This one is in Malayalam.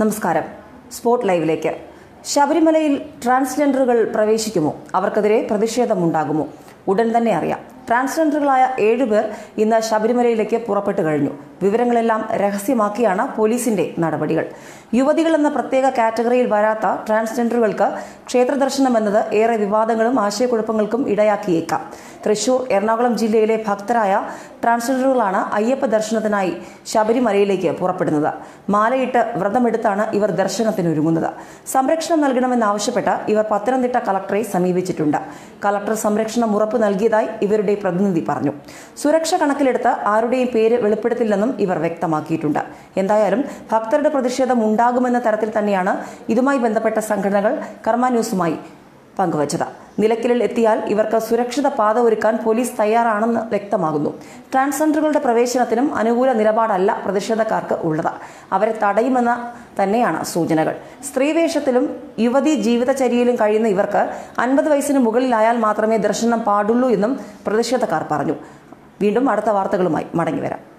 നമസ്കാരം. സ്പോട്ട് ലൈവിലേക്ക്. ശബരിമലയിൽ ട്രാൻസ്ജെൻഡറുകൾ പ്രവേശിക്കുമോ? അവർക്കെതിരെ പ്രതിഷേധമുണ്ടാകുമോ? ഉടൻ തന്നെ അറിയാം. ട്രാൻസ്ജെൻഡറുകളായ ഏഴുപേർ ഇന്ന് ശബരിമലയിലേക്ക് പുറപ്പെട്ടു കഴിഞ്ഞു. വിവരങ്ങളെല്ലാം രഹസ്യമാക്കിയാണ് പോലീസിന്റെ നടപടികൾ. യുവതികൾ എന്ന പ്രത്യേക കാറ്റഗറിയിൽ വരാത്ത ട്രാൻസ്ജെൻഡറുകൾക്ക് ക്ഷേത്രദർശനം എന്നത് ഏറെ വിവാദങ്ങളും ആശയക്കുഴപ്പങ്ങൾക്കും ഇടയാക്കിയേക്കാം. തൃശൂർ എറണാകുളം ജില്ലയിലെ ഭക്തരായ ട്രാൻസ്ജെൻഡറുകളാണ് അയ്യപ്പ ദർശനത്തിനായി ശബരിമലയിലേക്ക് പുറപ്പെടുന്നത്. മാലയിട്ട് വ്രതമെടുത്താണ് ഇവർ ദർശനത്തിനൊരുങ്ങുന്നത്. സംരക്ഷണം നൽകണമെന്നാവശ്യപ്പെട്ട് ഇവർ പത്തനംതിട്ട കളക്ടറെ സമീപിച്ചിട്ടുണ്ട്. കളക്ടർ സംരക്ഷണം ഉറപ്പു നൽകിയതായി ഇവരുടെ പ്രതിനിധി പറഞ്ഞു. സുരക്ഷ കണക്കിലെടുത്ത് ആരുടെയും പേര് വെളിപ്പെടുത്തില്ലെന്നും ഇവർ വ്യക്തമാക്കിയിട്ടുണ്ട്. എന്തായാലും ഭക്തരുടെ പ്രതിഷേധം ഉണ്ടാകുമെന്ന തരത്തിൽ തന്നെയാണ് ഇതുമായി ബന്ധപ്പെട്ട സംഘടനകൾ കർമ്മ ന്യൂസുമായി പങ്കുവച്ചത്. നിലയ്ക്കലിൽ എത്തിയാൽ ഇവർക്ക് സുരക്ഷിത പാത ഒരുക്കാൻ പോലീസ് തയ്യാറാണെന്ന് വ്യക്തമാകുന്നു. ട്രാൻസ്ജെൻഡറുകളുടെ പ്രവേശനത്തിനും അനുകൂല നിലപാടല്ല പ്രതിഷേധക്കാർക്ക് ഉള്ളത്. അവരെ തടയുമെന്ന തന്നെയാണ് സൂചനകൾ. സ്ത്രീവേഷത്തിലും യുവതി ജീവിതചര്യയിലും കഴിയുന്ന ഇവർക്ക് അൻപത് വയസ്സിന് മുകളിലായാൽ മാത്രമേ ദർശനം പാടുള്ളൂ എന്നും പ്രതിഷേധക്കാർ പറഞ്ഞു. വീണ്ടും അടുത്ത വാർത്തകളുമായി മടങ്ങിവരാം.